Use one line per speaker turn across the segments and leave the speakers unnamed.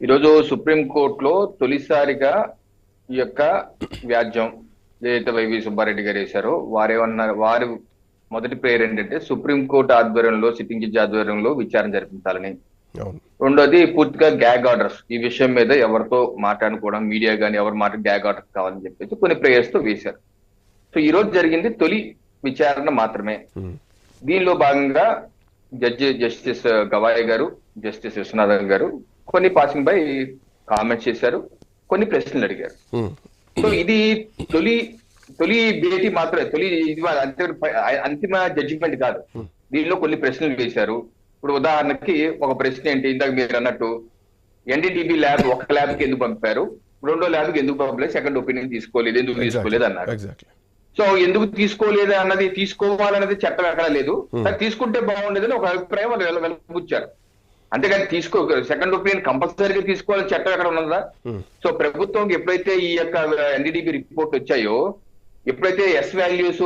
ఈరోజు సుప్రీం కోర్టులో తొలిసారిగా ఈ యొక్క వ్యాజ్యం ఏదైతే వైవి సుబ్బారెడ్డి గారు వేశారో. వారేమన్నారు వారి మొదటి ప్రేయర్ ఏంటంటే సుప్రీం కోర్టు ఆధ్వర్యంలో సిట్టింగ్ జడ్జి ఆధ్వర్యంలో విచారణ జరిపించాలని. రెండోది పూర్తిగా గ్యాగ్ ఆర్డర్స్. ఈ విషయం మీద ఎవరితో మాట్లాడుకోవడం మీడియా కానీ ఎవరి మాట గ్యాగ్ ఆర్డర్స్ కావాలని చెప్పేసి కొన్ని ప్రేయర్స్తో వేశారు. సో ఈ రోజు జరిగింది తొలి విచారణ మాత్రమే. దీనిలో భాగంగా జడ్జి జస్టిస్ గవాయ్ గారు జస్టిస్ విశ్వనాథన్ గారు కొన్ని పాసింగ్ బై కామెంట్స్ చేశారు కొన్ని ప్రశ్నలు అడిగారు. సో ఇది తొలి తొలి భేటీ మాత్రమే తొలి ఇది అంతిమ జడ్జిమెంట్ కాదు. దీనిలో కొన్ని ప్రశ్నలు వేశారు. ఇప్పుడు ఉదాహరణకి ఒక ప్రశ్న ఏంటి? ఇందాక మీరు అన్నట్టు ఎన్డీటీబీ ల్యాబ్ ఒక ల్యాబ్కి ఎందుకు పంపారు? రెండో ల్యాబ్కి ఎందుకు పంపలేదు? సెకండ్ ఒపీనియన్ తీసుకోలేదు ఎందుకు తీసుకోలేదు అన్నారు. సో ఎందుకు తీసుకోలేదు అన్నది తీసుకోవాలన్నది చట్టం ఎక్కడ లేదు. కానీ తీసుకుంటే బాగుండేదని ఒక అభిప్రాయం వాళ్ళు వెల- అంతేగాని తీసుకో సెకండ్ ఒపీనియన్ కంపల్సరీగా తీసుకోవాలని చట్టం ఎక్కడ ఉన్నదా?
Hmm.
సో ప్రభుత్వం ఎప్పుడైతే ఈ యొక్క ఎన్డీడీబీ రిపోర్ట్ వచ్చాయో ఎప్పుడైతే S values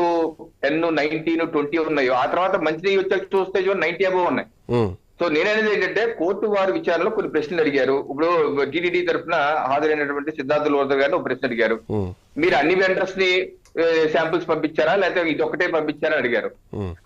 ten nineteen twenty ఉన్నాయో ఆ తర్వాత మంచి వచ్చాక చూస్తే నైన్టీ అబౌవ్ ఉన్నాయి.
ఉమ్,
సో నేననేది ఏంటంటే కోర్టు వారి విచారణలో కొన్ని ప్రశ్నలు అడిగారు. ఇప్పుడు టీడీడీ తరఫున హాజరైనటువంటి సిద్ధార్థ లోదర్ గారిని ఒక ప్రశ్న అడిగారు.
ఉమ్,
మీరు అన్ని వెండర్స్ని శాంపిల్స్ పంపించారా? లేకపోతే ఇది ఒకటే పంపించారా అడిగారు.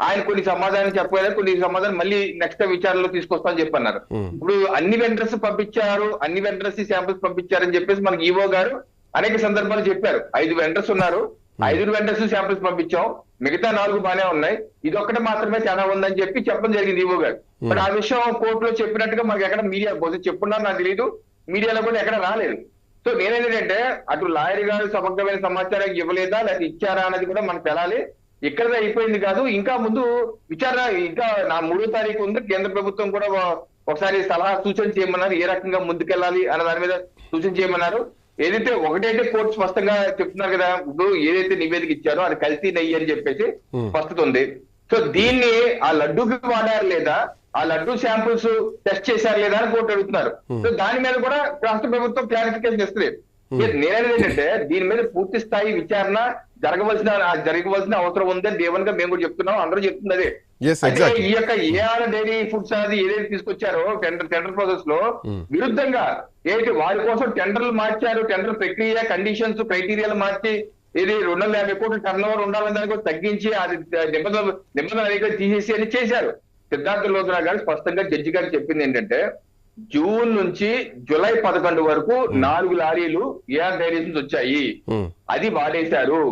ఆయన కొన్ని సమాధానం చెప్పలేదు? కొన్ని సమాధానం మళ్ళీ నెక్స్ట్ విచారణలో తీసుకొస్తామని చెప్పన్నారు. ఇప్పుడు అన్ని వెండర్స్ పంపించారు అన్ని వెండర్స్ శాంపిల్స్ పంపించారని చెప్పేసి మనకి ఈవో గారు అనేక సందర్భాలు చెప్పారు. ఐదు వెండర్స్ ఉన్నారు. ఐదు వెండర్స్ శాంపిల్స్ పంపించాం. మిగతా నాలుగు బానే ఉన్నాయి. ఇది ఒక్కటే మాత్రమే తేడా ఉందని చెప్పి చెప్పడం జరిగింది ఈవో గారు. బట్ ఆ విషయం కోర్టులో చెప్పినట్టుగా మనకి ఎక్కడ మీడియా బహుశా చెప్పున్నారు నాకు తెలియదు మీడియాలో కూడా ఎక్కడ రాలేదు. సో నేనేంటంటే అటు లాయర్ గారు సమగ్రమైన సమాచారం ఇవ్వలేదా లేకపోతే ఇచ్చారా అనేది కూడా మనకు తెలాలి. ఇక్కడ అయిపోయింది కాదు ఇంకా ముందు విచారణ ఇంకా నా మూడో తారీఖు ఉంది కేంద్ర ప్రభుత్వం కూడా ఒక- ఒకసారి సలహా సూచన చేయమన్నారు ఏ రకంగా ముందుకెళ్ళాలి అన్న దాని మీద సూచన చేయమన్నారు. ఏదైతే ఒకటైతే కోర్టు స్పష్టంగా చెప్తున్నారు కదా ఇప్పుడు ఏదైతే నివేదిక ఇచ్చారో అది కల్తీ నెయ్యి అని చెప్పేసి. స్పష్టత ఉంది. సో దీన్ని ఆ లడ్డూకి వాడారు లేదా? ఆ లడ్డు శాంపుల్స్ టెస్ట్ చేశారు లేదా అని కోర్టు అడుగుతున్నారు. సో దాని మీద కూడా రాష్ట్ర ప్రభుత్వం క్లారిఫికేషన్ ఇస్తుంది. నేనేది ఏంటంటే దీని మీద పూర్తి స్థాయి విచారణ జరగవలసిన జరగవలసిన అవసరం ఉందని దేవన్గా మేము కూడా చెప్తున్నాం. అందరూ చెప్తుంది అదే. ఈ యొక్క ఏఆర్ డైరీ ఫుడ్స్ అనేది ఏదైతే తీసుకొచ్చారో టెండర్ టెండర్ ప్రాసెస్లో
Hmm.
విరుద్ధంగా ఏంటి వారి కోసం టెండర్లు మార్చారు టెండర్ ప్రక్రియ కండిషన్స్ క్రైటీరియాలు మార్చి ఇది రెండు వందల యాభై కోట్ల టర్న్ ఓవర్ ఉండాలని దానికి తగ్గించి అది నిబంధన నిబంధన తీసేసి అని చేశారు. సిద్ధార్థ లోద్రా గారు స్పష్టంగా జడ్జి గారు చెప్పింది ఏంటంటే జూన్ నుంచి జూలై పదకొండు వరకు నాలుగు లారీలు ఏఆర్ డైరీస్ నుంచి వచ్చాయి అది వాడేశారు.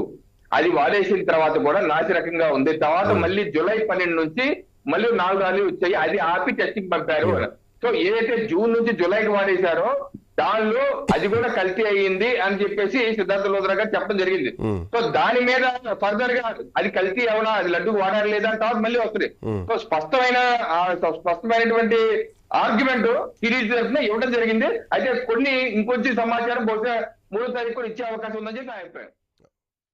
అది వాడేసిన తర్వాత కూడా నాసి రకంగా ఉంది. తర్వాత మళ్ళీ జూలై పన్నెండు నుంచి మళ్ళీ నాలుగు రాళ్ళు వచ్చాయి. అది ఆపి టెస్టింగ్ పంపారు సో ఏదైతే జూన్ నుంచి జూలైకి వాడేశారో దానిలో అది కూడా కల్తీ అయ్యింది అని చెప్పేసి సిద్ధార్థ లోదరా గారు చెప్పడం జరిగింది. సో దాని మీద ఫర్దర్గా అది కల్తీ అవునా? అది లడ్డు వాడారు లేదా అని తర్వాత మళ్ళీ వస్తుంది. సో స్పష్టమైన స్పష్టమైనటువంటి ఆర్గ్యుమెంట్ సిరీస్ తరఫున ఇవ్వడం జరిగింది. అయితే కొన్ని ఇంకొంచెం సమాచారం బహుశా మూడో తారీఖు కూడా ఇచ్చే అవకాశం ఉందని చెప్పి నా అభిప్రాయం.